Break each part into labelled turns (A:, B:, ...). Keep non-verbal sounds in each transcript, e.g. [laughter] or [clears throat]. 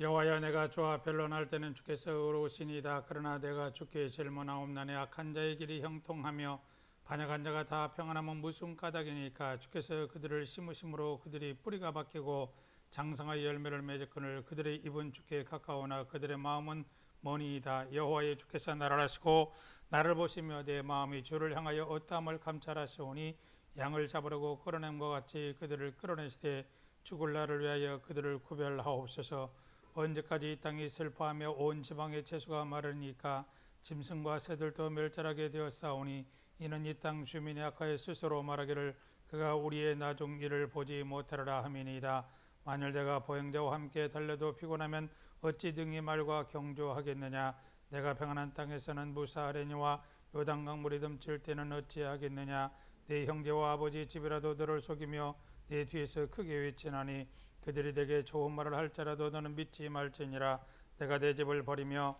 A: 여호와여 내가 주와 변론할 때는 주께서 의로우시니이다. 그러나 내가 주께 질문하옵나니 악한 자의 길이 형통하며 반역한 자가 다 평안하면 무슨 까닭이니까? 주께서 그들을 심으심으로 그들이 뿌리가 바뀌고 장성하여 열매를 맺었거늘 그들의 입은 주께 가까우나 그들의 마음은 머니이다. 여호와의 주께서 나를 하시고 나를 보시며 내 마음이 주를 향하여 어떠함을 감찰하시오니 양을 잡으려고 끌어냄과 같이 그들을 끌어내시되 죽을 날을 위하여 그들을 구별하옵소서 언제까지 이 땅이 슬퍼하며 온 지방의 채소가 마르니까 짐승과 새들도 멸절하게 되었사오니 이는 이 땅 주민이 악하여 스스로 말하기를 그가 우리의 나중 일을 보지 못하리라 함이니이다. 만일 내가 보행자와 함께 달려도 피곤하면 어찌 등이 말과 경주하겠느냐? 내가 평안한 땅에서는 무사하려니와 요단강 물이 넘칠 때는 어찌하겠느냐 내 형제와 아버지 집이라도 너를 속이며 내 뒤에서 크게 외치나니 그들이 내게 좋은 말을 할지라도 너는 믿지 말지니라. 내가 내 집을 버리며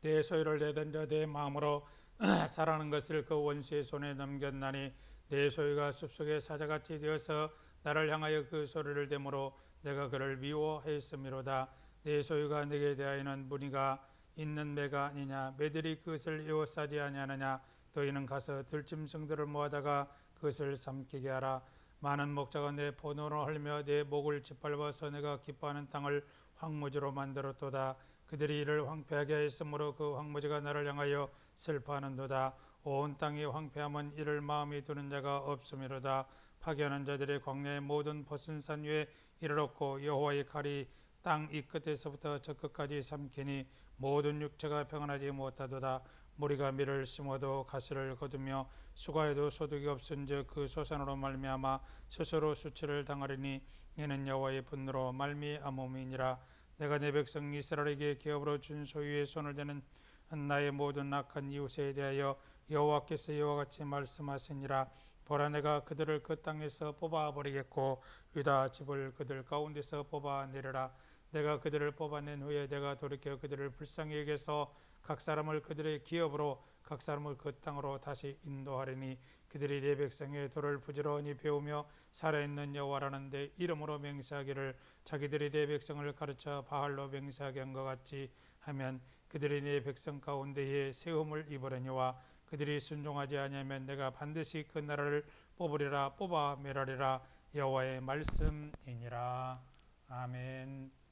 A: 내 소유를 내던져 내 마음으로 [clears throat] 사랑하는 것을 그 원수의 손에 넘겼나니 내 소유가 숲속의 사자같이 되어서 나를 향하여 그 소리를 대므로 내가 그를 미워하였음이로다. 내 소유가 내게 대하여는 무늬가 있는 매가 아니냐? 매들이 그것을 에워싸지 아니하느냐 너희는 가서 들짐승들을 모아다가 그것을 삼키게 하라. 많은 목자가 내 번호를 헐며 내 목을 짓밟아서 내가 기뻐하는 땅을 황무지로 만들었도다. 그들이 이를 황폐하게 하였으므로 그 황무지가 나를 향하여 슬퍼하는도다. 온 땅이 황폐함은 이를 마음이 두는 자가 없음이로다. 파괴하는 자들의 광야의 모든 벗은 산 위에 이르렀고 여호와의 칼이 땅 이 끝에서부터 저 끝까지 삼키니 모든 육체가 평안하지 못하도다 무리가 밀을 심어도 가시를 거두며 수가에도 소득이 없은즉 그 소산으로 말미암아 스스로 수치를 당하리니 이는 여호와의 분노로 말미암음이니라. 내가 내 백성 이스라엘에게 기업으로 준 소유의 손을 대는 나의 모든 악한 이웃에 대하여 여호와께서 이와 같이 말씀하시니라. 보라 내가 그들을 그 땅에서 뽑아 버리겠고 유다 집을 그들 가운데서 뽑아내리라 내가 그들을 뽑아낸 후에 내가 돌이켜 그들을 불쌍히 여겨서 각 사람을 그들의 기업으로 각 사람을 그 땅으로 다시 인도하리니 그들이 내 백성의 돌을 부지런히 배우며 살아있는 여호와라는 데 이름으로 맹세하기를 자기들이 내 백성을 가르쳐 바알로 맹세하게 한 것 같이 하면 그들이 내 백성 가운데에 세움을 입으려니와 그들이 순종하지 아니하면 내가 반드시 그 나라를 뽑으리라 뽑아 멸하리라 여호와의 말씀이니라 아멘.